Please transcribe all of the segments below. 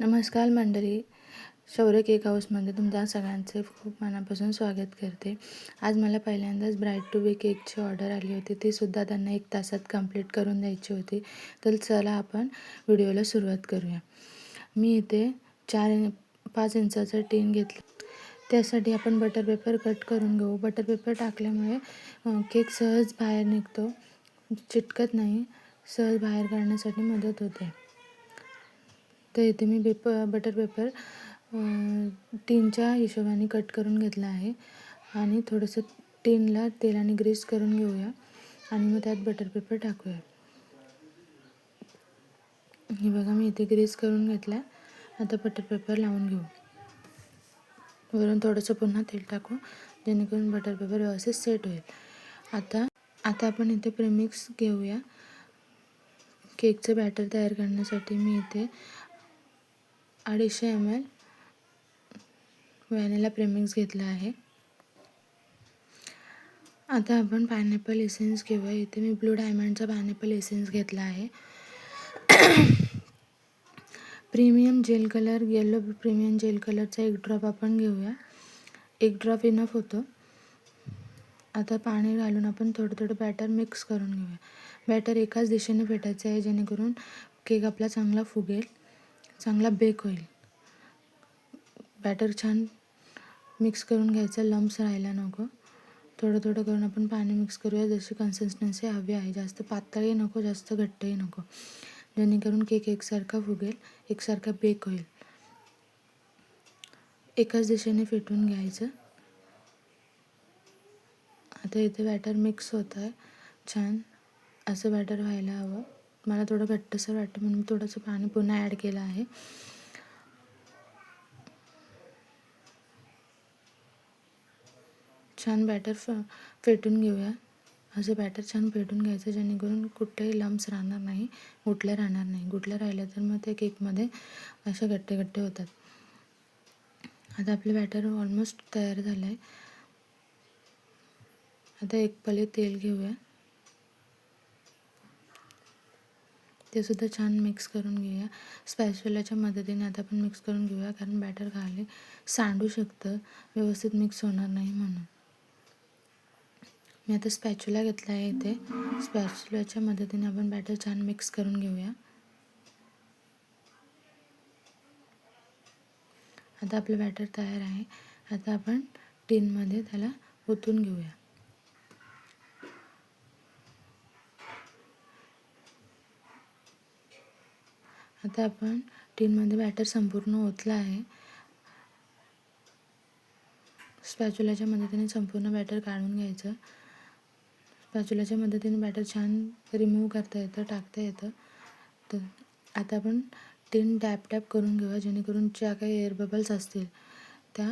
नमस्कार मंडळी. शौर्य केक हाऊसमध्ये तुमच्या सगळ्यांचे खूप मनापासून स्वागत करते. आज मला पहिल्यांदाच ब्राईट टू बी केकची ऑर्डर आली होती. ती सुद्धा त्यांना एक तासात कंप्लीट करून द्यायची होती. तर चला आपण व्हिडिओला सुरुवात करूया. मी इथे चार पाच इंचाचं टीन घेतलं. त्यासाठी आपण बटर पेपर कट करून घेऊ. बटर पेपर टाकल्यामुळे केक सहज बाहेर निघतो. चिटकत नाही. सहज बाहेर काढण्यासाठी मदत होते. तर इथे मी पेपर बटर पेपर टीनच्या हिशोबाने कट करून घेतला आहे. आणि थोडंसं टीनला तेलाने ग्रीस करून घेऊया. आणि मग त्यात बटर पेपर टाकूया. हे बघा मी इथे ग्रीस करून घेतला आता बटर पेपर लावून घेऊ. वरून थोडंसं पुन्हा तेल टाकू जेणेकरून बटर पेपर व्यवस्थित सेट होईल. आता आता आपण इथे प्रेमिक्स घेऊया. केकचं बॅटर तयार करण्यासाठी मी इथे अडीचशे एम एल व्हॅनिला प्रेमिक्स घेतला आहे. आता आपण पायनॅपल एसेन्स घेऊया. इथे मी ब्लू डायमंडचा पायनॅपल एसेन्स घेतला आहे. Premium gel colour yellow premium gel कलरचा एक ड्रॉप आपण घेऊया. एक ड्रॉप इनफ होतो. आता पाणी घालून आपण थोडं थोडं बॅटर मिक्स करून घेऊया. बॅटर एकाच दिशेने फेटायचं आहे जेणेकरून केक आपला चांगला फुगेल. चांगला बेक होईल. बॅटर छान मिक्स करून घ्यायचं लम्स राहायला नको. थोडं थोडं करून आपण पाणी मिक्स करूया. जशी कन्सिस्टन्सी हवी आहे. जास्त पातळही नको जास्त घट्टही नको. जेणेकरून केक एकसारखा फुगेल एकसारखा बेक होईल. एकाच दिशेने फेटून घ्यायचं. आता इथे बॅटर मिक्स होत आहे. छान असं बॅटर व्हायला हवं. मला थोडं घट्टसर वाटतं म्हणून मी थोडंसं पाणी पुन्हा ॲड केलं आहे. छान बॅटर फ फेटून घेऊया. असं बॅटर छान फेटून घ्यायचं जेणेकरून कुठेही लम्स राहणार नाही गुटल्या राहणार नाही. गुटल्या राहिल्या तर मग ते केकमध्ये असे गट्टे गट्टे होतात. आता आपलं बॅटर ऑलमोस्ट तयार झालं आहे आता एक पले तेल घेऊया. ते सुद्धा छान मिक्स करून घेऊया. स्पॅच्युलाच्या मदतीने आता आपण मिक्स करून घेऊया कारण बॅटर खाली सांडू शकतं. व्यवस्थित मिक्स होणार नाही म्हणून. मी आता स्पॅच्युला घेतला आहे इथे. स्पॅच्युलाच्या मदतीने आपण बॅटर छान मिक्स करून घेऊया. आता आपलं बॅटर तयार आहे. आता आपण टीनमध्ये त्याला ओतून घेऊया. आता आपण टीनमध्ये बॅटर संपूर्ण ओतला आहे. स्पॅच्युलाच्या मदतीने संपूर्ण बॅटर काढून घ्यायचं. स्पॅच्युलाच्या मदतीने बॅटर छान रिमूव्ह करता येतं टाकता येतं. तर आता आपण टीन टॅप टॅप करून घेऊया जेणेकरून ज्या काही एअर बबल्स असतील त्या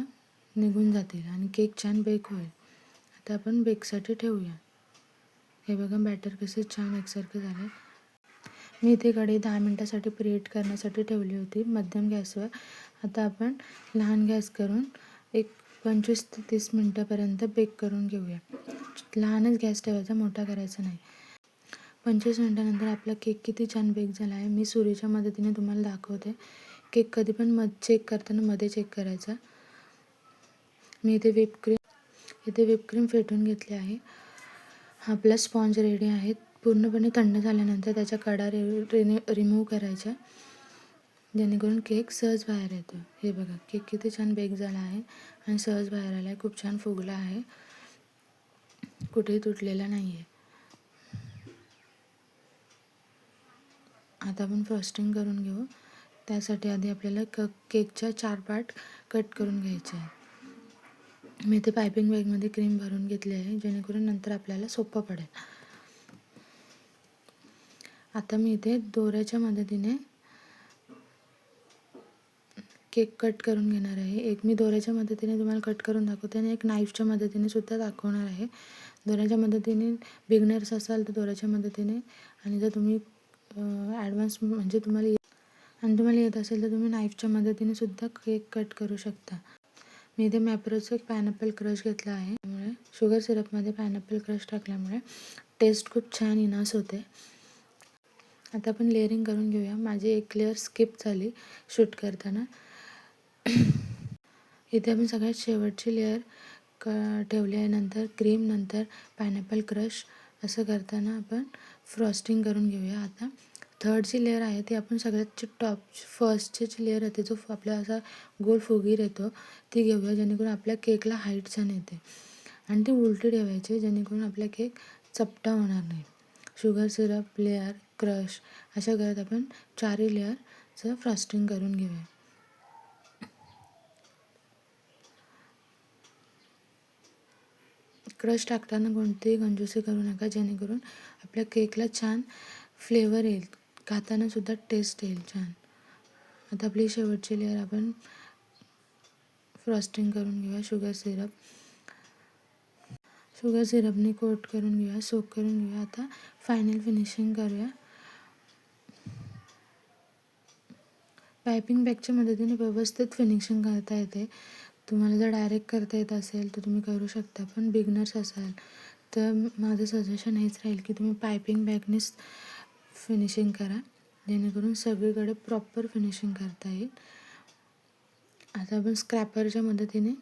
निघून जातील आणि केक छान बेक होईल. आता आपण बेकसाठी ठेवूया. हे बघा बॅटर कसे छान एकसारखं झाले. मी इथे कढई दहा मिनटासाठी प्रीहीट करण्यासाठी ठेवली होती. मध्यम गॅसवर. आता आपण लहान गॅस करून एक पंचवीस ते तीस मिनटापर्यंत बेक करून घेऊया. लहानच गॅस ठेवायचा मोठा करायचा नाही. पंचवीस मिनटानंतर आपला केक किती छान बेक झाला आहे. मी सुरीच्या मदतीने तुम्हाला दाखवते. केक कधी पण मध चेक करताना मध्ये चेक करायचा. मी इथे व्हिप क्रीम इथे व्हिप क्रीम फेटून घेतली आहे. आपला स्पॉन्ज रेडी आहे. पूर्णपणे थंड झाल्यानंतर त्याच्या कडा रि रिने रिमूव्ह करायच्या. जेणेकरून केक सहज बाहेर येतो हे बघा केक किती छान बेक झाला आहे आणि सहज बाहेर आला आहे खूप छान फुगला आहे. कुठेही तुटलेला नाही आहे आता आपण फ्रॉस्टिंग करून घेऊ. त्यासाठी आधी आपल्याला क केकच्या चार पार्ट कट करून घ्यायचे आहे मी इथे पायपिंग बॅगमध्ये क्रीम भरून घेतली आहे जेणेकरून नंतर आपल्याला सोपं पडेल. आता मी इथे दोऱ्याच्या मदतीने केक कट करून घेणार आहे. एक मी दोऱ्याच्या मदतीने तुम्हाला कट करून दाखवते आणि एक नाईफच्या मदतीने सुद्धा दाखवणार आहे. दोऱ्याच्या मदतीने बिगनर्स असाल तर दोऱ्याच्या मदतीने आणि जर तुम्ही ॲडव्हान्स म्हणजे तुम्हाला आणि तुम्हाला येत असेल तर तुम्ही नाईफच्या मदतीने सुद्धा केक कट करू शकता. मी इथे मॅप्रोचं एक पायनॅपल क्रश घेतला आहे. त्यामुळे शुगर सिरपमध्ये पायनॅपल क्रश टाकल्यामुळे टेस्ट खूप छान इनास होते. आता आपण लेअरिंग करून घेऊया. माझी एक लेअर स्किप झाली शूट करताना. इथे आपण सगळ्यात शेवटची लेअर क ठेवली आहे. नंतर क्रीम नंतर पायनॅपल क्रश असं करताना आपण फ्रॉस्टिंग करून घेऊया. आता थर्ड जी लेअर आहे ती आपण सगळ्यात टॉप फर्स्टची जी लेअर येते जो आपला असा गोल फुगीर येतो ती घेऊया. जेणेकरून आपल्या केकला हाईट छान येते. आणि ती उलटी ठेवायची जेणेकरून आपला केक चपटा होणार नाही. शुगर सिरप लेअर क्रश अशा करत आपण चारही लेअरचं फ्रॉस्टिंग करून घेऊया. क्रश टाकताना कोणतीही गंजुसी करू नका जेणेकरून आपल्या केकला छान फ्लेवर येईल. खाताना सुद्धा टेस्ट येईल छान. आता आपली शेवटची लेअर आपण फ्रॉस्टिंग करून घेऊया शुगर सिरप. शुगर सिरपने कोट करून घेऊया सोक करून घेऊया. आता फायनल फिनिशिंग करूया. पायपिंग बॅगच्या मदतीने व्यवस्थित फिनिशिंग करता येते. तुम्हाला जर डायरेक्ट करता येत असेल तर तुम्ही करू शकता पण बिगनर्स असाल तर माझं सजेशन हेच राहील की तुम्ही पायपिंग बॅगनेच फिनिशिंग करा. जेणेकरून सगळीकडे प्रॉपर फिनिशिंग करता येईल. आता आपण स्क्रॅपरच्या मदतीने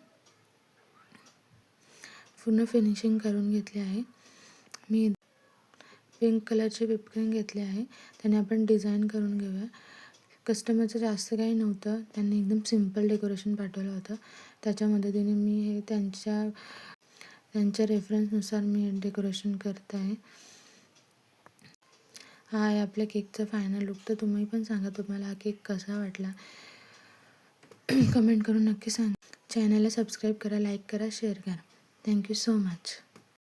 पूर्ण फिनिशिंग करून घेतली आहे. मी पिंक कलरचे विपक्रीम घेतले आहे. त्याने आपण डिझाईन करून घेऊया. कस्टमरचं जास्त काही नव्हतं. त्यांनी एकदम सिंपल डेकोरेशन पाठवलं होतं. त्याच्या मदतीने मी हे त्यांच्या त्यांच्या रेफरन्सनुसार मी डेकोरेशन करत आहे. हा आहे आपल्या केकचा फायनल लुक तर तुम्ही पण सांगा तुम्हाला हा केक कसा वाटला? कमेंट करून नक्की सांगा. चॅनलला सबस्क्राईब करा लाईक करा शेअर करा. Thank you so much.